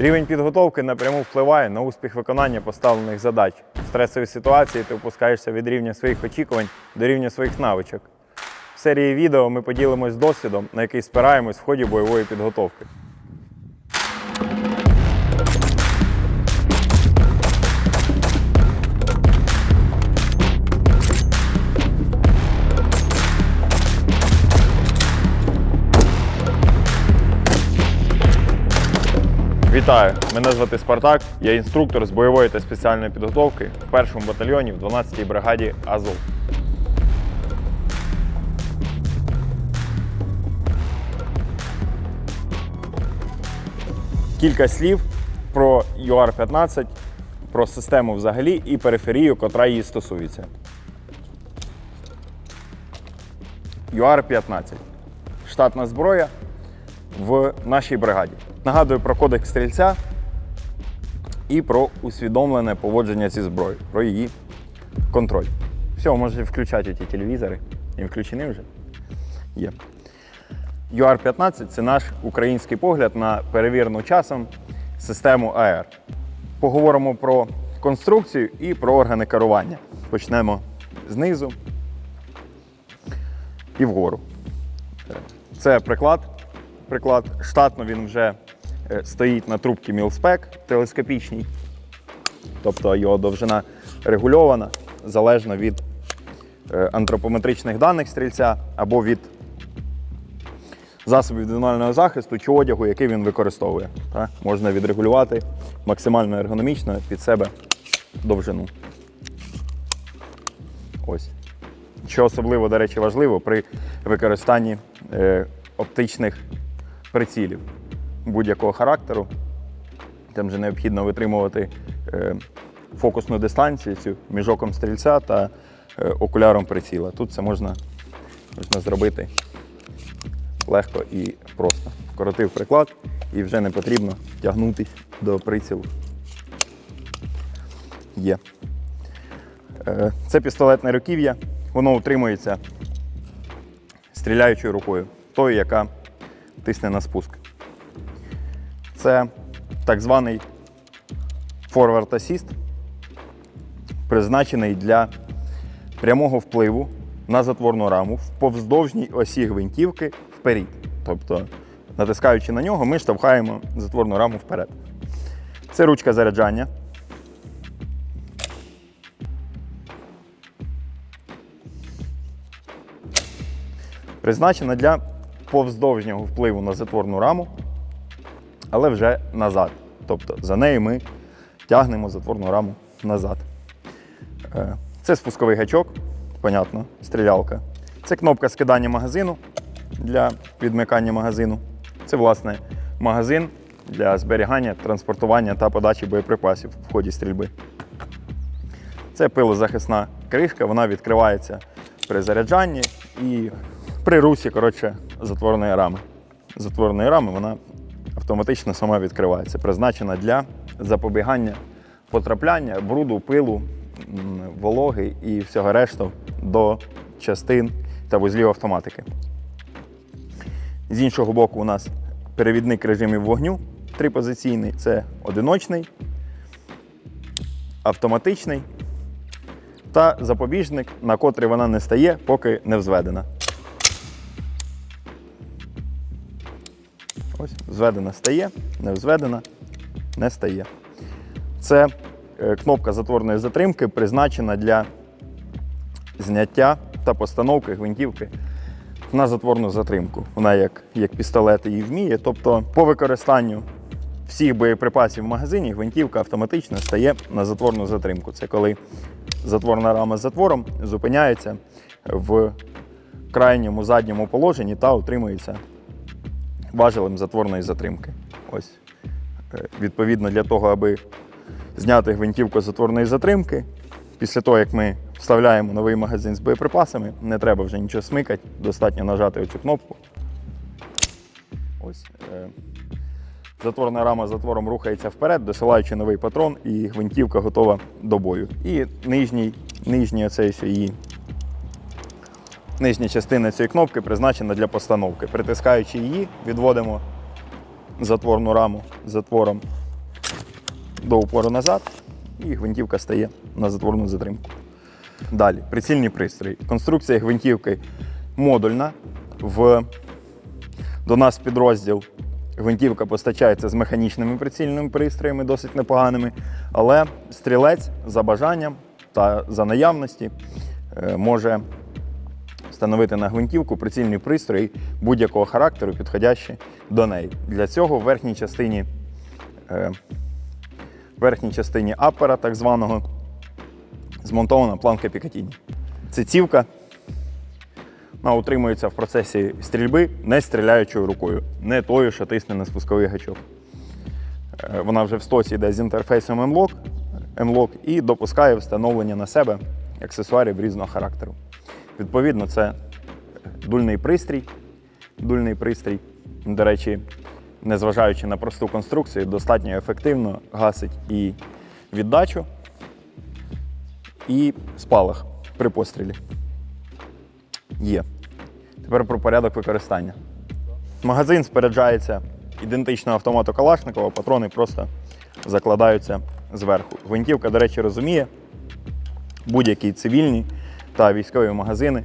Рівень підготовки напряму впливає на успіх виконання поставлених задач. В стресовій ситуації ти опускаєшся від рівня своїх очікувань до рівня своїх навичок. В серії відео ми поділимось досвідом, на який спираємось в ході бойової підготовки. Вітаю! Мене звати Спартак. Я інструктор з бойової та спеціальної підготовки в першому батальйоні в 12-й бригаді Азов. Кілька слів про UR-15, про систему взагалі і периферію, котра її стосується. UR-15 штатна зброя в нашій бригаді. Нагадую про кодекс стрільця і про усвідомлене поводження зі зброєю, про її контроль. Все, можете включати ті телевізори. І включені вже? Є. UR-15 це наш український погляд на перевірену часом систему АР. Поговоримо про конструкцію і про органи керування. Почнемо знизу і вгору. Це приклад. Приклад штатно він вже стоїть на трубці Мілспек телескопічній, тобто його довжина регульована залежно від е, антропометричних даних стрільця або від засобів індивідуального захисту чи одягу, який він використовує. Так? Можна відрегулювати максимально ергономічно під себе довжину. Ось. Що особливо, до речі, важливо при використанні е, оптичних прицілів будь-якого характеру. Там же необхідно витримувати е, фокусну дистанцію між оком стрільця та е, окуляром приціла. Тут це можна, можна зробити легко і просто. Вкоротив приклад і вже не потрібно тягнутися до прицілу. Є. Е, Це пістолетне руків'я. Воно утримується стріляючою рукою, тою, яка тисне на спуск. Це так званий Forward Assist, призначений для прямого впливу на затворну раму в повздовжній осі гвинтівки вперед. Тобто, натискаючи на нього, ми штовхаємо затворну раму вперед. Це ручка заряджання. Призначена для повздовжнього впливу на затворну раму, але вже назад. Тобто за нею ми тягнемо затворну раму назад. Е, Це спусковий гачок, понятно, стрілялка. Це кнопка скидання магазину для відмикання магазину. Це, власне, магазин для зберігання, транспортування та подачі боєприпасів в ході стрільби. Це пилозахисна кришка, вона відкривається при заряджанні і при русі коротше, затворної рами. Затворної рами вона автоматично сама відкривається, призначена для запобігання потрапляння бруду, пилу, вологи і всього решту до частин та вузлів автоматики. З іншого боку, у нас перевідник режимів вогню трипозиційний це одиночний, автоматичний та запобіжник, на котрий вона не стає, поки не взведена. Ось, взведена стає, не взведена, не стає. Це е, кнопка затворної затримки призначена для зняття та постановки гвинтівки на затворну затримку. Вона як, як пістолет її вміє. Тобто, по використанню всіх боєприпасів в магазині гвинтівка автоматично стає на затворну затримку. Це коли затворна рама з затвором зупиняється в крайньому задньому положенні та утримується важелем затворної затримки. Ось. Е, Відповідно, для того, аби зняти гвинтівку з затворної затримки, після того, як ми вставляємо новий магазин з боєприпасами, не треба вже нічого смикати, достатньо нажати оцю кнопку. Ось. е, Затворна рама затвором рухається вперед, досилаючи новий патрон, і гвинтівка готова до бою. І нижній, нижній оцей її Нижня частина цієї кнопки призначена для постановки. Притискаючи її, відводимо затворну раму з затвором до упору назад, і гвинтівка стає на затворну затримку. Далі, прицільні пристрої. Конструкція гвинтівки модульна. В... До нас підрозділ гвинтівка постачається з механічними прицільними пристроями, досить непоганими. Але стрілець за бажанням та за наявності е, може встановити на гвинтівку прицільний пристрій будь-якого характеру, підходящий до неї. Для цього в верхній частині, е, верхній частині апера, так званого, змонтована планка Пікатіні. Це цівка. Вона утримується в процесі стрільби не стріляючою рукою, не тою, що тисне на спусковий гачок. Е, Вона вже в стоці йде з інтерфейсом M-Lock, M-Lock і допускає встановлення на себе аксесуарів різного характеру. Відповідно, це дульний пристрій. Дульний пристрій, до речі, незважаючи на просту конструкцію, достатньо ефективно гасить і віддачу, і спалах при пострілі. Є. Тепер про порядок використання. Магазин споряджається ідентично автомату Калашникова, патрони просто закладаються зверху. Гвинтівка, до речі, розуміє, будь-які цивільні та військові магазини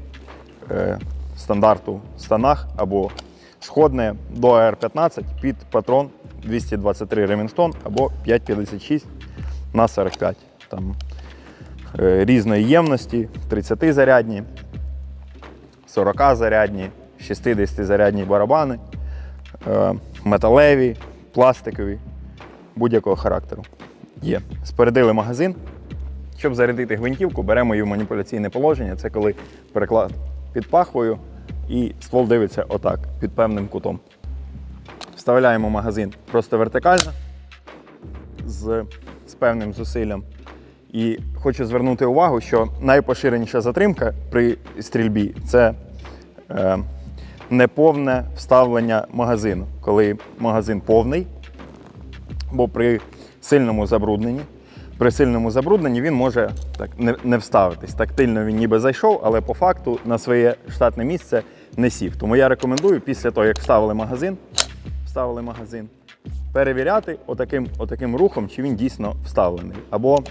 е, стандарту станах або сходне до АР-15 під патрон 223 Ремінстон або 5,56 на 45. Там е, різної ємності, 30 зарядні, 40 зарядні, 60 зарядні барабани, е, металеві, пластикові, будь-якого характеру. Є. Спорядили магазин. Щоб зарядити гвинтівку, беремо її в маніпуляційне положення. Це коли переклад під пахвою і ствол дивиться отак, під певним кутом. Вставляємо магазин просто вертикально з, з певним зусиллям. І хочу звернути увагу, що найпоширеніша затримка при стрільбі це е, неповне вставлення магазину. Коли магазин повний, бо при сильному забрудненні, при сильному забрудненні він може так не, не вставитись. Тактильно він ніби зайшов, але по факту на своє штатне місце не сів. Тому я рекомендую після того, як вставили магазин, вставили магазин, перевіряти отаким, отаким рухом, чи він дійсно вставлений. Або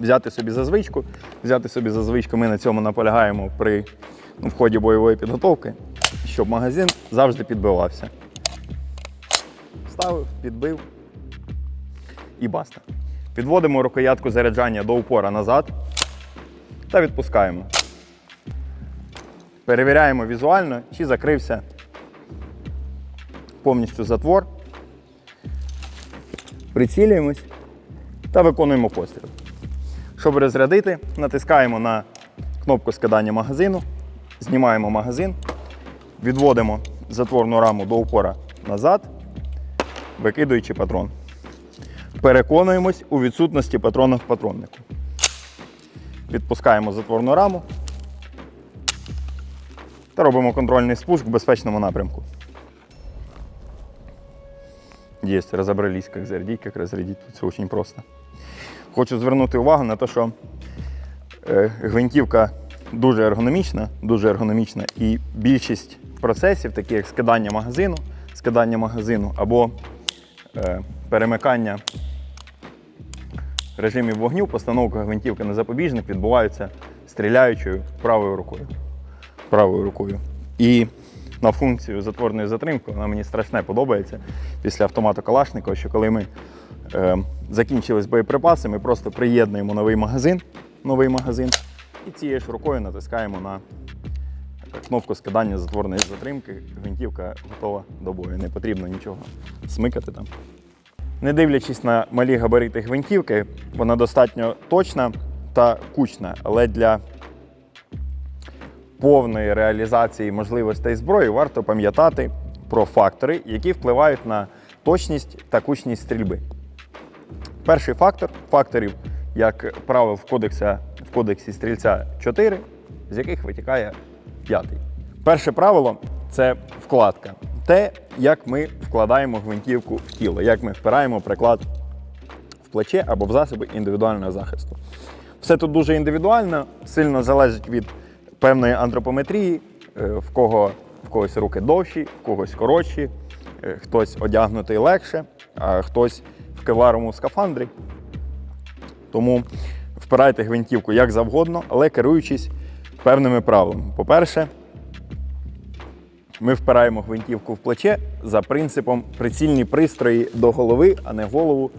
взяти собі за звичку, взяти собі за звичку, ми на цьому наполягаємо при ну, в бойової підготовки, щоб магазин завжди підбивався. Вставив, підбив і баста. Підводимо рукоятку заряджання до упора назад та відпускаємо. Перевіряємо візуально, чи закрився повністю затвор. Прицілюємось та виконуємо постріл. Щоб розрядити, натискаємо на кнопку скидання магазину, знімаємо магазин, відводимо затворну раму до упора назад, викидуючи патрон. Переконуємось у відсутності патрона в патроннику. Відпускаємо затворну раму та робимо контрольний спуск в безпечному напрямку. Есть, разобрались, как зарядить, как разрядить. Тут все очень просто. Хочу звернути увагу на те, що е, гвинтівка дуже ергономічна, дуже ергономічна, і більшість процесів, такі як скидання магазину, скидання магазину або е, перемикання режимів вогню, постановка гвинтівки на запобіжник відбуваються стріляючою правою рукою. Правою рукою. І на функцію затворної затримки вона мені страшне подобається після автомату Калашникова, що коли ми е, закінчились боєприпаси, ми просто приєднуємо новий магазин, новий магазин і цією ж рукою натискаємо на кнопку скидання затворної затримки. Гвинтівка готова до бою. Не потрібно нічого смикати там. Не дивлячись на малі габарити гвинтівки, вона достатньо точна та кучна, але для повної реалізації можливостей зброї варто пам'ятати про фактори, які впливають на точність та кучність стрільби. Перший фактор факторів, як правил в кодексі, в кодексі стрільця 4, з яких витікає п'ятий. Перше правило це вкладка. Те, як ми вкладаємо гвинтівку в тіло, як ми впираємо приклад в плече або в засоби індивідуального захисту. Все тут дуже індивідуально, сильно залежить від певної антропометрії, е, в кого в когось руки довші, в когось коротші, е, хтось одягнутий легше, а хтось в кевларовому скафандрі. Тому впирайте гвинтівку як завгодно, але керуючись певними правилами. По-перше, ми впираємо гвинтівку в плече за принципом прицільні пристрої до голови, а не голову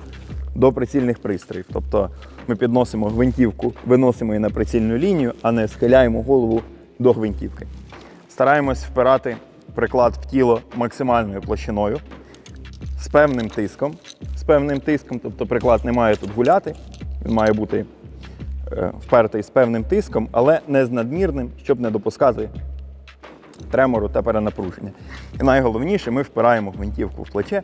до прицільних пристроїв. Тобто ми підносимо гвинтівку, виносимо її на прицільну лінію, а не схиляємо голову до гвинтівки. Стараємось впирати приклад в тіло максимальною площиною з певним тиском. З певним тиском, тобто приклад не має тут гуляти, він має бути е, впертий з певним тиском, але не з надмірним, щоб не допускати тремору та перенапруження. І найголовніше, ми впираємо гвинтівку в плече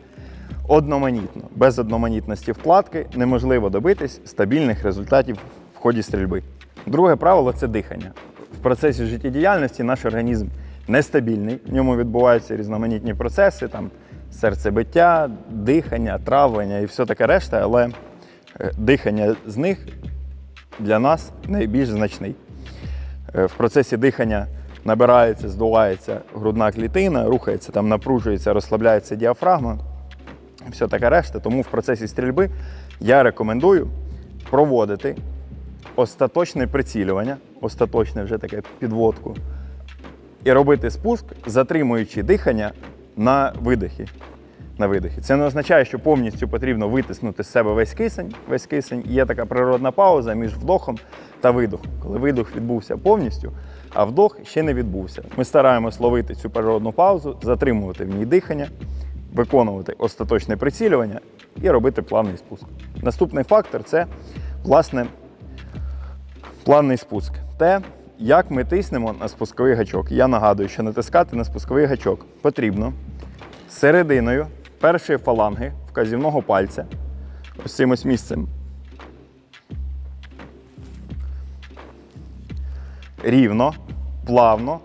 одноманітно. Без одноманітності вкладки неможливо добитись стабільних результатів в ході стрільби. Друге правило це дихання. В процесі життєдіяльності наш організм нестабільний, в ньому відбуваються різноманітні процеси, там серцебиття, дихання, травлення і все таке решта, але е, дихання з них для нас найбільш значний. Е, В процесі дихання набирається, здувається грудна клітина, рухається, там напружується, розслабляється діафрагма, все таке решта. Тому в процесі стрільби я рекомендую проводити остаточне прицілювання, остаточне вже таке підводку, і робити спуск, затримуючи дихання на видихі. На видихі. Це не означає, що повністю потрібно витиснути з себе весь кисень. Весь кисень є така природна пауза між вдохом та видохом. Коли видох відбувся повністю, а вдох ще не відбувся. Ми стараємось ловити цю природну паузу, затримувати в ній дихання, виконувати остаточне прицілювання і робити плавний спуск. Наступний фактор це власне плавний спуск. Те, як ми тиснемо на спусковий гачок. Я нагадую, що натискати на спусковий гачок потрібно серединою першої фаланги вказівного пальця, ось цим ось місцем. Рівно, плавно,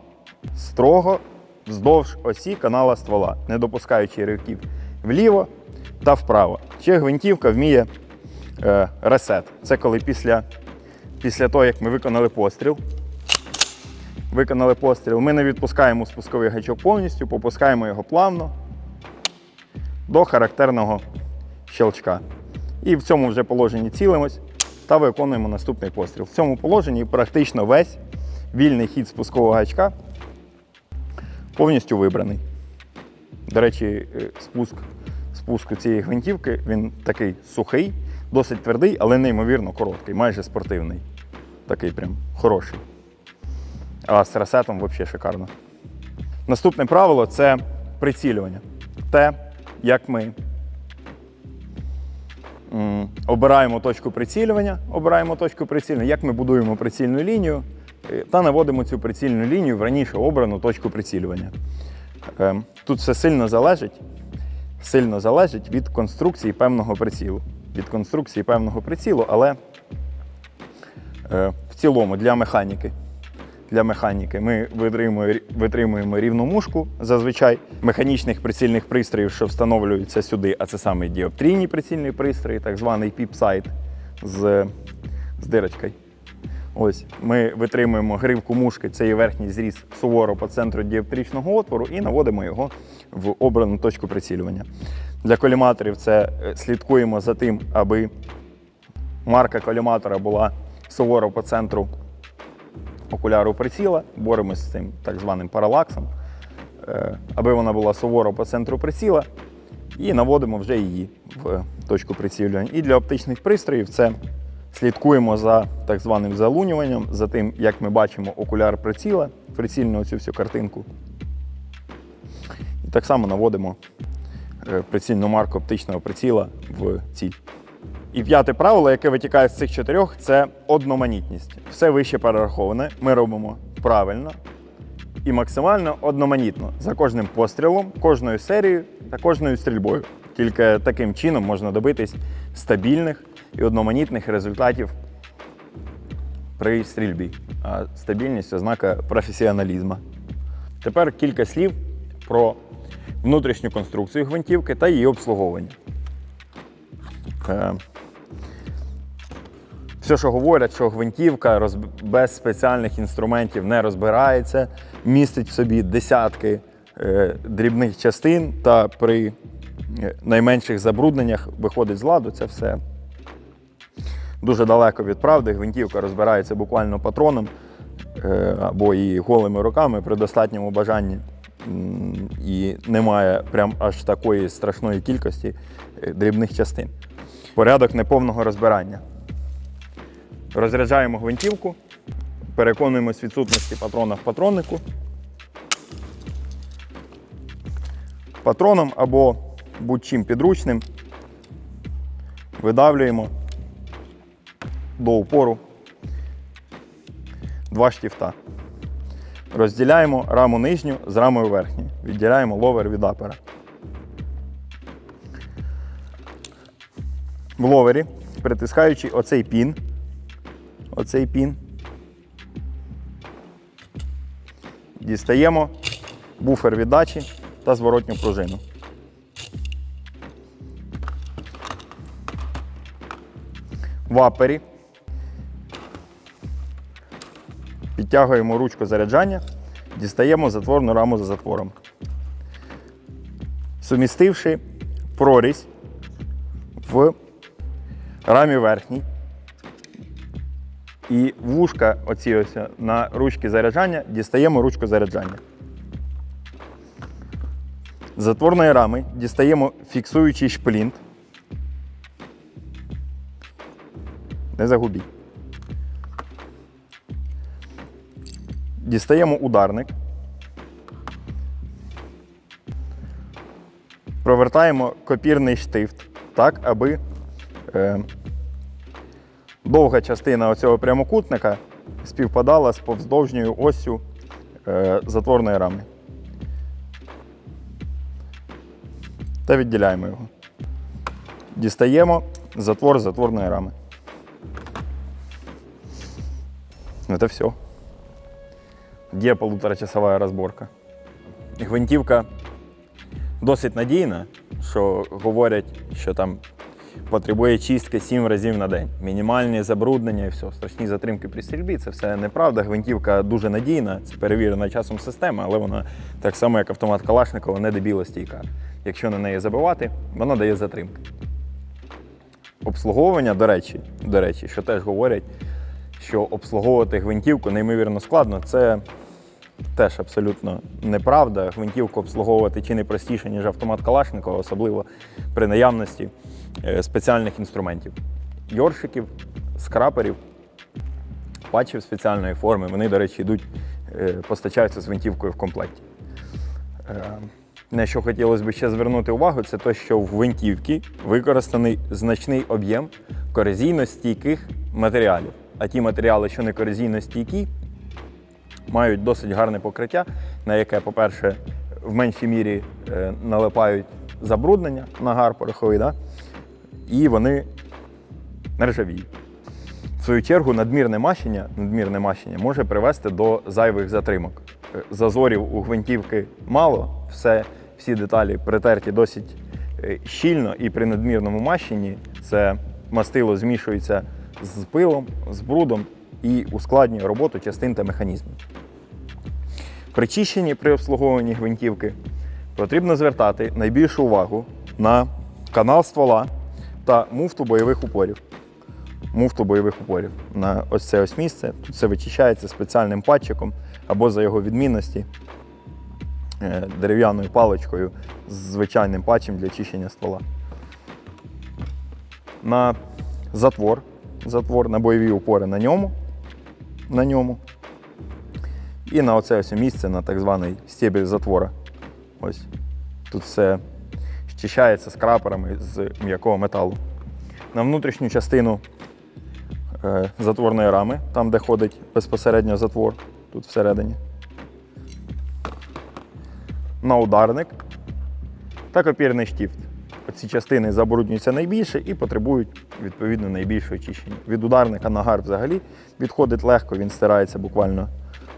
строго вздовж осі канала ствола, не допускаючи ривків вліво та вправо. Ще гвинтівка вміє е, ресет. Це коли після, після того, як ми виконали постріл, виконали постріл, ми не відпускаємо спусковий гачок повністю, попускаємо його плавно до характерного щелчка. І в цьому вже положенні цілимось та виконуємо наступний постріл. В цьому положенні практично весь вільний хід спускового гачка повністю вибраний. До речі, е, спуск, спуск цієї гвинтівки він такий сухий, досить твердий, але неймовірно короткий, майже спортивний. Такий прям хороший. А з ресетом взагалі шикарно. Наступне правило це прицілювання. Те, як ми обираємо точку прицілювання, обираємо точку прицілювання, як ми будуємо прицільну лінію та наводимо цю прицільну лінію в раніше обрану точку прицілювання. Е, Тут все сильно залежить, сильно залежить від конструкції певного прицілу. Від конструкції певного прицілу, але е, в цілому для механіки. Для механіки ми витримуємо, витримуємо рівну мушку зазвичай механічних прицільних пристроїв, що встановлюються сюди, а це саме діоптрійні прицільні пристрої, так званий піпсайт з, з дирочкою. Ось ми витримуємо гривку мушки, це є верхній зріз суворо по центру діоптричного отвору, і наводимо його в обрану точку прицілювання. Для коліматорів це е, слідкуємо за тим, аби марка коліматора була суворо по центру окуляру приціла, боремося з цим так званим паралаксом, е, аби вона була суворо по центру приціла, і наводимо вже її в точку прицілювання. І для оптичних пристроїв це слідкуємо за так званим залунюванням, за тим, як ми бачимо окуляр приціла, прицільну цю всю картинку. І так само наводимо е, прицільну марку оптичного приціла в ціль. І п'яте правило, яке витікає з цих чотирьох, це одноманітність. Все вище перераховане. Ми робимо правильно і максимально одноманітно за кожним пострілом, кожною серією та кожною стрільбою. Тільки таким чином можна добитись стабільних і одноманітних результатів при стрільбі. А стабільність ознака професіоналізму. Тепер кілька слів про внутрішню конструкцію гвинтівки та її обслуговування. Е, Все, що говорять, що гвинтівка без спеціальних інструментів не розбирається, містить в собі десятки е, дрібних частин та при найменших забрудненнях виходить з ладу. Це все дуже далеко від правди. Гвинтівка розбирається буквально патроном е, або і голими руками при достатньому бажанні. І немає прям аж такої страшної кількості е, дрібних частин. Порядок неповного розбирання. Розряджаємо гвинтівку, переконуємось відсутності патрона в патроннику. Патроном або будь-чим підручним видавлюємо до упору два штифта. Розділяємо раму нижню з рамою верхньою. Відділяємо ловер від апера. В ловері, притискаючи оцей пін, оцей пін, дістаємо буфер віддачі та зворотню пружину. В апері підтягуємо ручку заряджання, дістаємо затворну раму за затвором. Сумістивши прорізь в рамі верхній і вушка оці ось на ручки заряджання дістаємо ручку заряджання. З затворної рами дістаємо фіксуючий шплінт. Не загубіть. Дістаємо ударник. Провертаємо копірний штифт так, аби е, довга частина оцього прямокутника співпадала з повздовжньою осю е, затворної рами. Та відділяємо його. Дістаємо затвор затворної рами. Это все. Где полуторачасова розборка. Гвинтівка досить надійна, що говорять, що там потребує чистки 7 разів на день. Мінімальні забруднення і все. Страшні затримки при стрільбі. Це все неправда. Гвинтівка дуже надійна, це перевірена часом система, але вона так само, як автомат Калашникова, не дебілостійка. Якщо на неї забивати, вона дає затримки. Обслуговування, до речі, до речі, що теж говорять, що обслуговувати гвинтівку неймовірно складно. Це теж абсолютно неправда. Гвинтівку обслуговувати чи не простіше, ніж автомат Калашникова, особливо при наявності е, спеціальних інструментів. Йоршиків, скраперів, патчів спеціальної форми. Вони, до речі, йдуть, е, постачаються з гвинтівкою в комплекті. Е, На що хотілося б ще звернути увагу, це те, що в гвинтівці використаний значний об'єм корозійно-стійких матеріалів. А ті матеріали, що не корозійно-стійкі, мають досить гарне покриття, на яке, по-перше, в меншій мірі е, налипають забруднення, нагар пороховий, да? і вони не ржавіють. В свою чергу, надмірне мащення, надмірне мащення може привести до зайвих затримок. Е, Зазорів у гвинтівки мало, все, всі деталі притерті досить е, щільно, і при надмірному мащенні це мастило змішується з пилом, з брудом і ускладнює роботу частин та механізмів. При чищенні при обслуговуванні гвинтівки потрібно звертати найбільшу увагу на канал ствола та муфту бойових упорів. Муфту бойових упорів на ось це ось місце. Тут все вичищається спеціальним патчиком або за його відмінності е, дерев'яною паличкою з звичайним патчем для чищення ствола. На затвор, затвор на бойові упори на ньому, на ньому. І на оце ось місце, на так званий стебель затвора. Ось. Тут все щищається скраперами з м'якого металу. На внутрішню частину е, затворної рами, там, де ходить безпосередньо затвор, тут всередині. На ударник та копірний штифт. Ці частини забруднюються найбільше і потребують відповідно найбільшого очищення. Від ударника нагар взагалі відходить легко, він стирається буквально,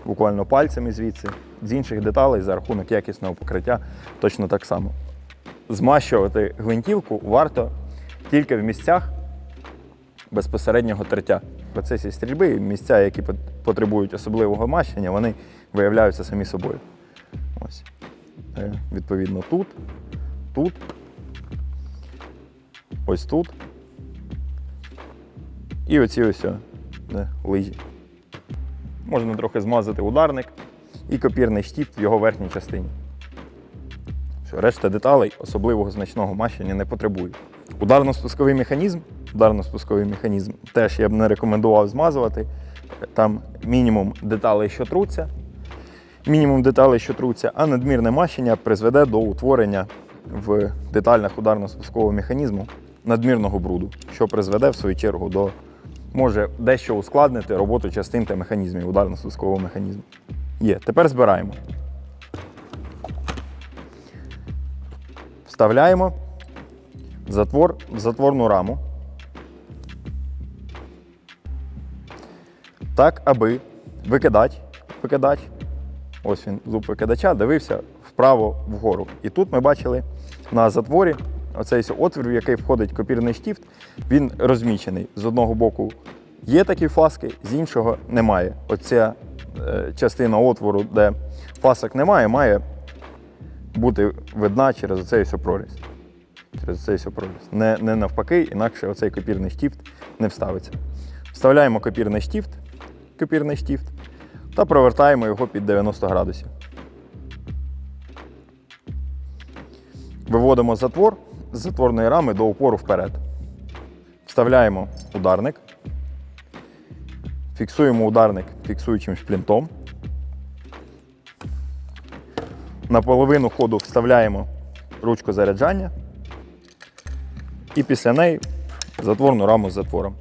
буквально пальцями звідси. З інших деталей за рахунок якісного покриття точно так само. Змащувати гвинтівку варто тільки в місцях безпосереднього тертя. В процесі стрільби місця, які потребують особливого мащення, вони виявляються самі собою. Ось. Е, Відповідно, тут, тут ось тут. І оці ось о, лижі. Можна трохи змазати ударник і копірний штіфт в його верхній частині. Все, решта деталей особливого значного мащення не потребує. Ударно-спусковий механізм, ударно-спусковий механізм теж я б не рекомендував змазувати. Там мінімум деталей, що труться, мінімум деталей, що труться, а надмірне мащення призведе до утворення в деталях ударно-спускового механізму надмірного бруду, що призведе в свою чергу до може дещо ускладнити роботу частин та механізмів ударно-спускового механізму. Є. Тепер збираємо. Вставляємо затвор в затворну раму. Так, аби викидач, викидач, ось він, зуб викидача, дивився вправо вгору. І тут ми бачили на затворі оцей отвір, в який входить копірний штіфт, він розмічений. З одного боку є такі фаски, з іншого немає. Оця е, частина отвору, де фасок немає, має бути видна через оцей ось проріз. Через цей проріз. Не, не навпаки, інакше оцей копірний штіфт не вставиться. Вставляємо копірний штіфт, копірний штіфт та провертаємо його під 90 градусів. Виводимо затвор з затворної рами до упору вперед. Вставляємо ударник. Фіксуємо ударник фіксуючим шплінтом. На половину ходу вставляємо ручку заряджання. І після неї затворну раму з затвором.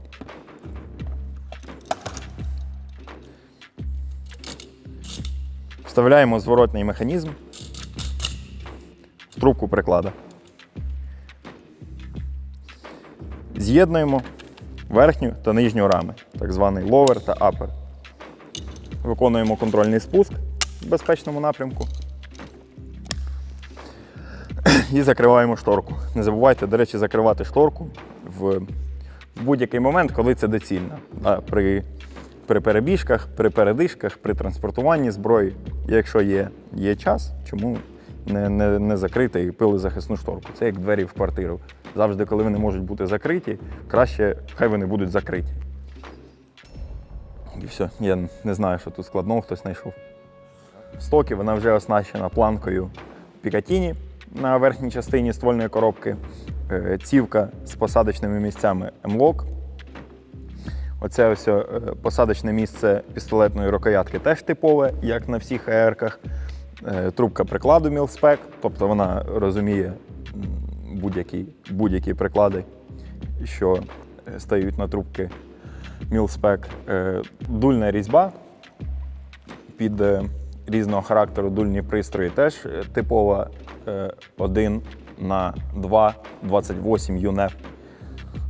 Вставляємо зворотний механізм в трубку приклада. З'єднуємо верхню та нижню рами, так званий ловер та апер. Виконуємо контрольний спуск в безпечному напрямку. І закриваємо шторку. Не забувайте, до речі, закривати шторку в будь-який момент, коли це доцільно. А при, при перебіжках, при передишках, при транспортуванні зброї, якщо є, є час, чому не, не, не закрити і пилозахисну шторку? Це як двері в квартиру. Завжди, коли вони можуть бути закриті, краще хай вони будуть закриті. І все. Я не знаю, що тут складного хтось знайшов. В стокі вона вже оснащена планкою Пікатіні на верхній частині ствольної коробки, е, цівка з посадочними місцями M-Lock. Оце ось е, посадочне місце пістолетної рукоятки теж типове, як на всіх АРках. Е, Трубка прикладу Мілспек, тобто вона розуміє будь-які будь-які приклади, що е, стають на трубки Мілспек. Е, Дульна різьба під е, різного характеру дульні пристрої теж типова е, 1 на 2 28 UNEF.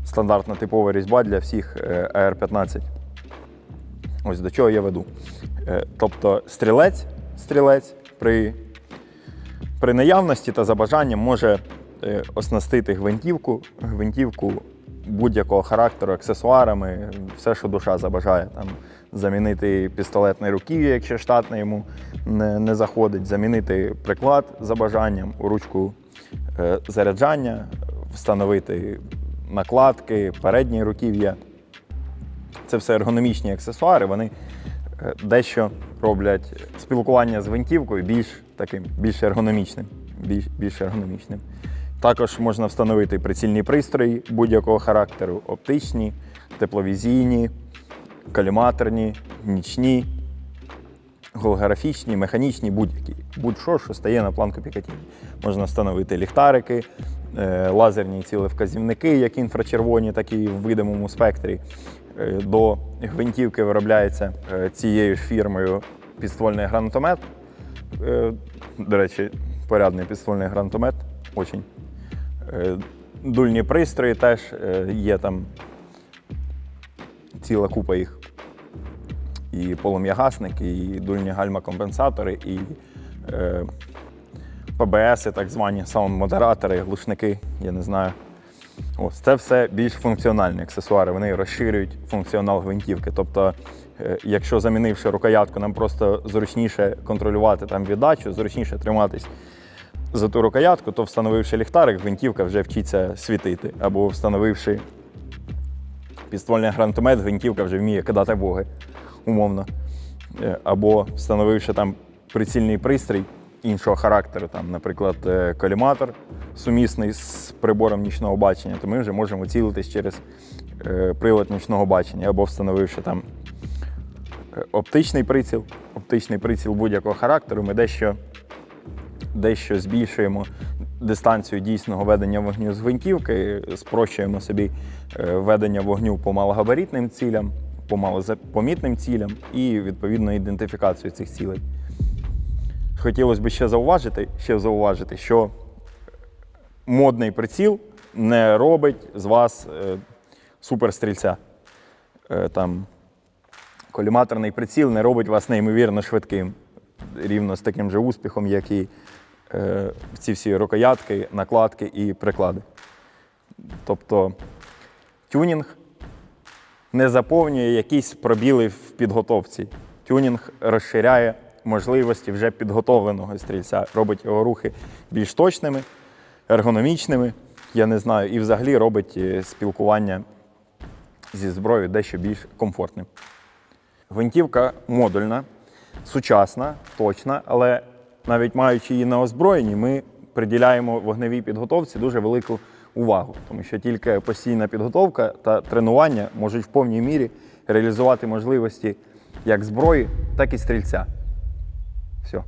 Стандартна типова різьба для всіх е, AR-15. Ось до чого я веду. Тобто стрілець, стрілець при, при наявності та за бажанням може оснастити гвинтівку, гвинтівку будь-якого характеру, аксесуарами, все, що душа забажає. Там, замінити пістолетне руків'я, якщо штатне йому не, не заходить, замінити приклад за бажанням, у ручку е, заряджання, встановити накладки, переднє руків'я. Це все ергономічні аксесуари, вони е, дещо роблять спілкування з гвинтівкою більш таким, більш ергономічним. Більш, більш ергономічним. Також можна встановити прицільні пристрої будь-якого характеру: оптичні, тепловізійні, каліматорні, нічні, голографічні, механічні, будь-які. Будь-що, що стає на планку Пікатіні. Можна встановити ліхтарики, е, лазерні цілевказівники, як інфрачервоні, так і в видимому спектрі. Е, До гвинтівки виробляється е, цією ж фірмою підствольний гранатомет. До речі, порядний підствольний гранатомет. Очень. Е, Дульні пристрої теж е, є там ціла купа їх. І полум'ягасник, і дульні гальма-компенсатори, і е, ПБС, так звані саунд-модератори, глушники, я не знаю. Ось це все більш функціональні аксесуари. Вони розширюють функціонал гвинтівки. Тобто, е, якщо замінивши рукоятку, нам просто зручніше контролювати там віддачу, зручніше триматись за ту рукоятку, то встановивши ліхтарик, гвинтівка вже вчиться світити. Або встановивши підствольний гранатомет, гвинтівка вже вміє кидати воги, умовно. Е, Або встановивши там прицільний пристрій іншого характеру, там, наприклад, е, коліматор сумісний з прибором нічного бачення, то ми вже можемо цілитись через е, прилад нічного бачення, або встановивши там оптичний приціл, оптичний приціл будь-якого характеру, ми дещо, дещо збільшуємо дистанцію дійсного ведення вогню з гвинтівки, спрощуємо собі е, ведення вогню по малогабаритним цілям, по малопомітним цілям і відповідно ідентифікацію цих цілей. Хотілося б ще зауважити, ще зауважити, що модний приціл не робить з вас е, суперстрільця. Е, там, коліматорний приціл не робить вас неймовірно швидким, рівно з таким же успіхом, як і ці всі рукоятки, накладки і приклади. Тобто тюнінг не заповнює якісь пробіли в підготовці. Тюнінг розширяє можливості вже підготовленого стрільця, робить його рухи більш точними, ергономічними, я не знаю, і взагалі робить е, спілкування зі зброєю дещо більш комфортним. Гвинтівка модульна, сучасна, точна, але навіть маючи її на озброєнні, ми приділяємо вогневій підготовці дуже велику увагу, тому що тільки постійна підготовка та тренування можуть в повній мірі реалізувати можливості як зброї, так і стрільця. Все.